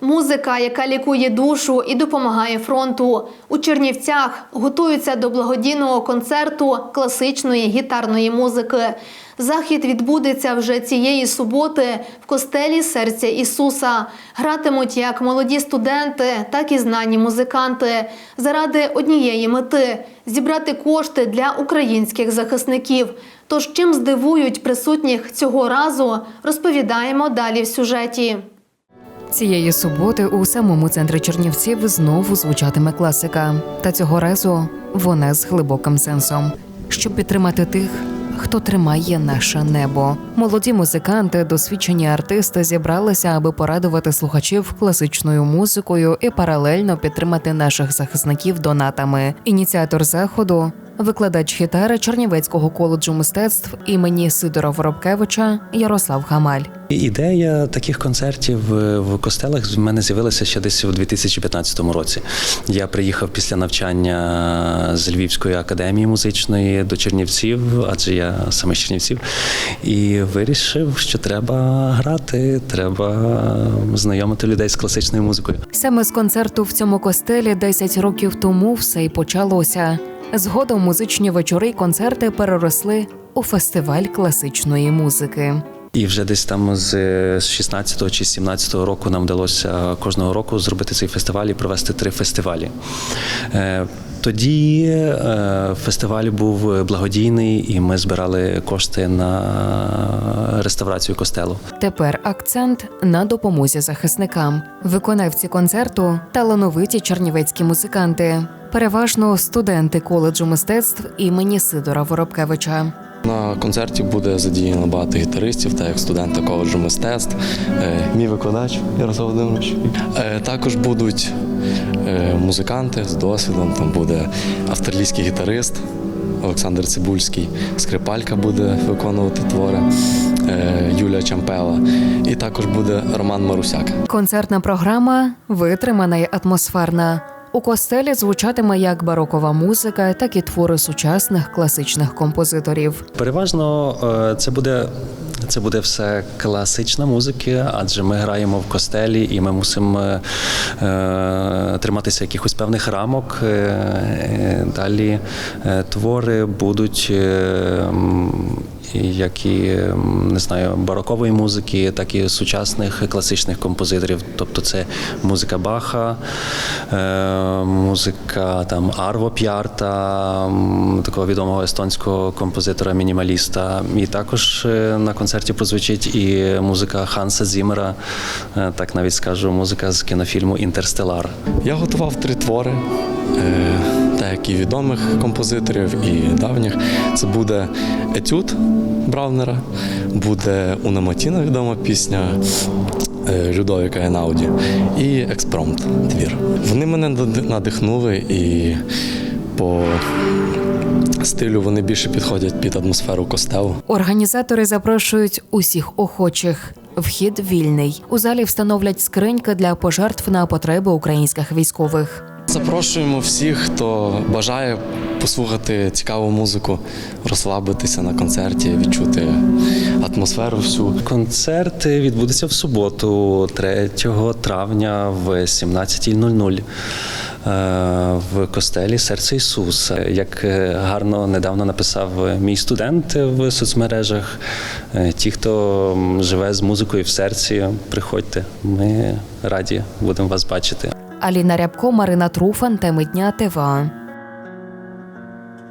Музика, яка лікує душу і допомагає фронту. У Чернівцях готуються до благодійного концерту класичної гітарної музики. Захід відбудеться вже цієї суботи в костелі серця Ісуса. Гратимуть як молоді студенти, так і знані музиканти заради однієї мети зібрати кошти для українських захисників. Тож чим здивують присутніх цього разу, розповідаємо далі в сюжеті. Цієї суботи у самому центрі Чернівців знову звучатиме класика. Та цього разу вона з глибоким сенсом, щоб підтримати тих, хто тримає наше небо. Молоді музиканти, досвідчені артисти зібралися, аби порадувати слухачів класичною музикою і паралельно підтримати наших захисників донатами. Ініціатор заходу. Викладач гітари Чернівецького коледжу мистецтв імені Сидора Воробкевича Ярослав Хамаль. Ідея таких концертів е, в костелах в мене з'явилася ще десь у 2015 році. Я приїхав після навчання з Львівської академії музичної до Чернівців, адже я саме з Чернівців, і вирішив, що треба грати, треба знайомити людей з класичною музикою. Саме з концерту в цьому костелі 10 років тому все й почалося. Згодом музичні вечори й концерти переросли у фестиваль класичної музики. І вже десь там з 16 чи 17 року нам вдалося кожного року зробити цей фестиваль і провести три фестивалі. Е, Тоді е, фестиваль був благодійний, і ми збирали кошти на реставрацію костелу. Тепер акцент на допомозі захисникам. Виконавці концерту талановиті чернівецькі музиканти, переважно студенти коледжу мистецтв імені Сидора Воробкевича. На концерті буде задіяно багато гітаристів, так як студенти коледжу мистецтв, е, мій викладач Ярослав Володимирович. Е, Також будуть е, музиканти з досвідом. Там буде австралійський гітарист Олександр Цибульський, скрипалька буде виконувати твори Юлія Чампела. І також буде Роман Марусяк. Концертна програма витримана й атмосферна. У костелі звучатиме як барокова музика, так і твори сучасних класичних композиторів. Переважно е, це буде. Це буде все класична музика, адже ми граємо в костелі і ми мусимо е, триматися якихось певних рамок. Е, далі твори будуть як і не знаю, барокової музики, так і сучасних класичних композиторів. Тобто це музика Баха, е, музика там Арво П'ярта, такого відомого естонського композитора-мінімаліста. І також е, на концерті прозвучить і музика Ханса Зімера, е, так навіть скажу, музика з кінофільму Інтерстелар. Я готував три твори, і відомих композиторів, і давніх. Це буде етюд Браунера, буде Унаматіна відома пісня е, Людовіка Енауді і експромт твір. Вони мене нади- надихнули і по стилю вони більше підходять під атмосферу костелу. Організатори запрошують усіх охочих. Вхід вільний. У залі встановлять скриньки для пожертв на потреби українських військових. Запрошуємо всіх, хто бажає послухати цікаву музику, розслабитися на концерті, відчути атмосферу всю. Концерт відбудеться в суботу, 3 травня в 17.00 е, в костелі Серце Ісуса. Як е, гарно недавно написав мій студент в соцмережах, е, ті, хто живе з музикою в серці, приходьте. Ми раді будемо вас бачити. Аліна Рябко, Марина Труфан, теми дня ТВА.